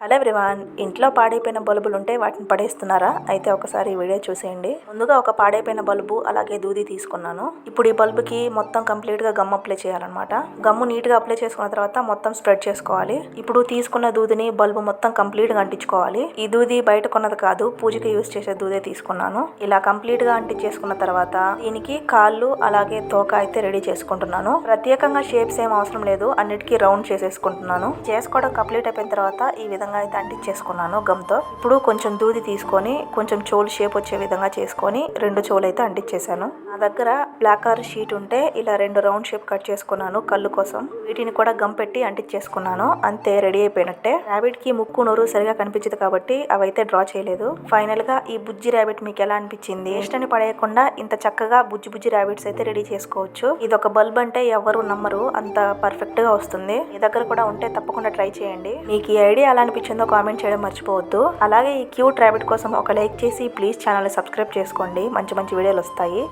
Hello everyone ఇంట్లో పాడైపోయిన బల్బులు ఉంటే వాటిని పడేస్తున్నారా? అయితే ఒకసారి ఈ వీడియో చూసేయండి. ముందుగా ఒక పాడైపోయిన బల్బు అలాగే దూది తీసుకున్నాను. ఇప్పుడు ఈ బల్బుకి మొత్తం కంప్లీట్గా గమ్ అప్లై చేయాలన్నమాట. గమ్ము నీట్గా అప్లై చేసుకున్న తర్వాత మొత్తం స్ప్రెడ్ చేసుకోవాలి. ఇప్పుడు తీసుకున్న దూదిని బల్బు మొత్తం కంప్లీట్గా అంటించుకోవాలి. ఈ దూది బయట కొన్నది కాదు పూజకి యూస్ చేసే దూదే తీసుకున్నాను. ఇలా కంప్లీట్గా అంటించేసుకున్న తర్వాత దీనికి కాళ్ళు అలాగే తోక అయితే రెడీ చేసుకుంటున్నాను. ప్రత్యేకంగా షేప్స్ ఏం అవసరం లేదు అన్నిటికీ రౌండ్ చేసేసుకుంటున్నాను. చేసుకోవడం కంప్లీట్ అయిపోయిన తర్వాత ఈ విధంగా అయితే అంటించేసుకున్నాను గమ్తో. ఇప్పుడు కొంచెం దూది తీసుకొని కొంచెం చోలు షేప్ వచ్చే విధంగా చేసుకొని రెండు చోలు అయితే అంటించేసాను నా దగ్గర బ్లాక్ కలర్ షీట్ ఉంటే ఇలా రెండు రౌండ్ షేప్ కట్ చేసుకున్నాను కళ్ళు కోసం. వీటిని కూడా గమ్ పెట్టి అంటించేసుకున్నాను. అంతే రెడీ అయిపోయినట్టే. ర్యాబిట్కి ముక్కు నోరు సరిగా కనిపించదు కాబట్టి అవైతే డ్రా చేయలేదు. ఫైనల్గా ఈ బుజ్జి ర్యాబిట్ మీకు ఎలా అనిపించింది? ఇష్టని పడేయకుండా ఇంత చక్కగా బుజ్జి బుజ్జి ర్యాబిట్స్ అయితే రెడీ చేసుకోవచ్చు. ఇది ఒక బల్బ్ అంటే ఎవరు నమ్మరు. అంత పర్ఫెక్ట్గా వస్తుంది. మీ దగ్గర కూడా ఉంటే తప్పకుండా ట్రై చేయండి. మీకు ఈ ఐడియా ఎలా అనిపించిందో కామెంట్ చేయడం మర్చిపోవద్దు. అలాగే ఈ క్యూట్ ర్యాబిట్ కోసం ఒక లైక్ చేసి ప్లీజ్ ఛానల్ సబ్స్క్రైబ్ చేసుకోండి. మంచి మంచి వీడియోలు వస్తాయి.